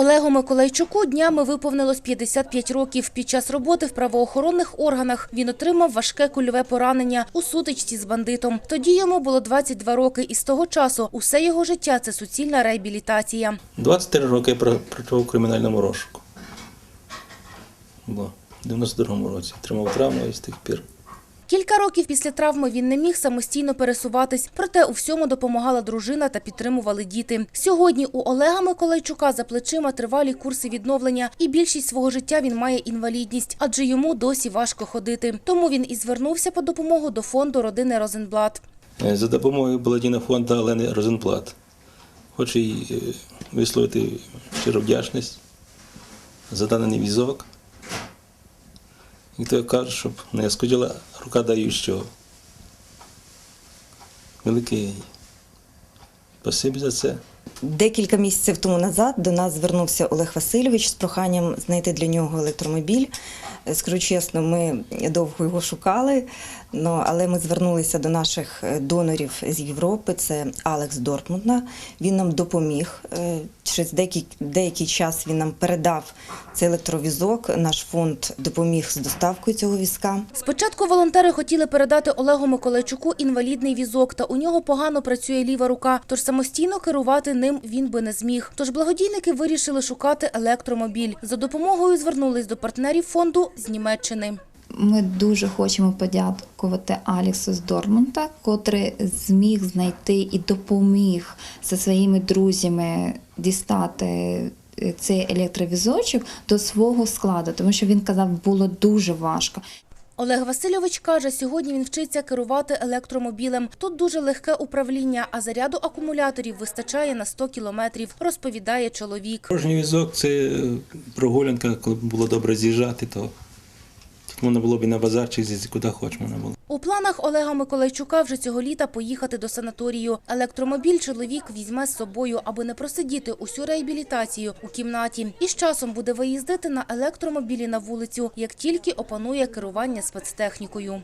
Олегу Миколайчуку днями виповнилось 55 років. Під час роботи в правоохоронних органах він отримав важке кульове поранення у сутичці з бандитом. Тоді йому було 22 роки, і з того часу усе його життя це суцільна реабілітація. 23 роки я пра- працював у кримінальному розшуку. В 92-му році. Отримав травму і з тих пір. Кілька років після травми він не міг самостійно пересуватись, проте у всьому допомагала дружина та підтримували діти. Сьогодні у Олега Миколайчука за плечима тривалі курси відновлення, і більшість свого життя він має інвалідність, адже йому досі важко ходити. Тому він і звернувся по допомогу до фонду родини Розенблат. Е, За допомогою благодійного фонду Олени Розенплат. Хочу е, висловити щиру вдячність за даний візок. І то каже, щоб не скуділа рука даючого. Велике їй спасибі за це. Декілька місяців тому назад до нас звернувся Олег Васильович з проханням знайти для нього електромобіль. Е, Скажу чесно, ми довго його шукали, але ми звернулися до наших е, донорів з Європи. Це Алекс Дортмундна. Він нам допоміг. Е, Через деякий, деякий час він нам передав цей електровізок. Наш фонд допоміг з доставкою цього візка. Спочатку волонтери хотіли передати Олегу Миколайчуку інвалідний візок, та у нього погано працює ліва рука, тож самостійно керувати ним він би не зміг. Тож благодійники вирішили шукати електромобіль. За допомогою звернулись до партнерів фонду з Німеччини. Ми дуже хочемо подякувати Аліксу з Дормунта, котрий зміг знайти і допоміг зі своїми друзями дістати е, цей електровізочок до свого складу, тому що він казав, було дуже важко. Олег Васильович каже, сьогодні він вчиться керувати електромобілем. Тут дуже легке управління, а заряду акумуляторів вистачає на 100 кілометрів, розповідає чоловік. Порожній візок це прогулянка, коли було добре з'їжджати, то можна було б і на базар чи з'їздити куди хоч можна було. У планах Олега Миколайчука вже цього літа поїхати до санаторію. Електромобіль чоловік візьме з собою, аби не просидіти усю реабілітацію у кімнаті. І з часом буде виїздити на електромобілі на вулицю, як тільки опанує керування спецтехнікою.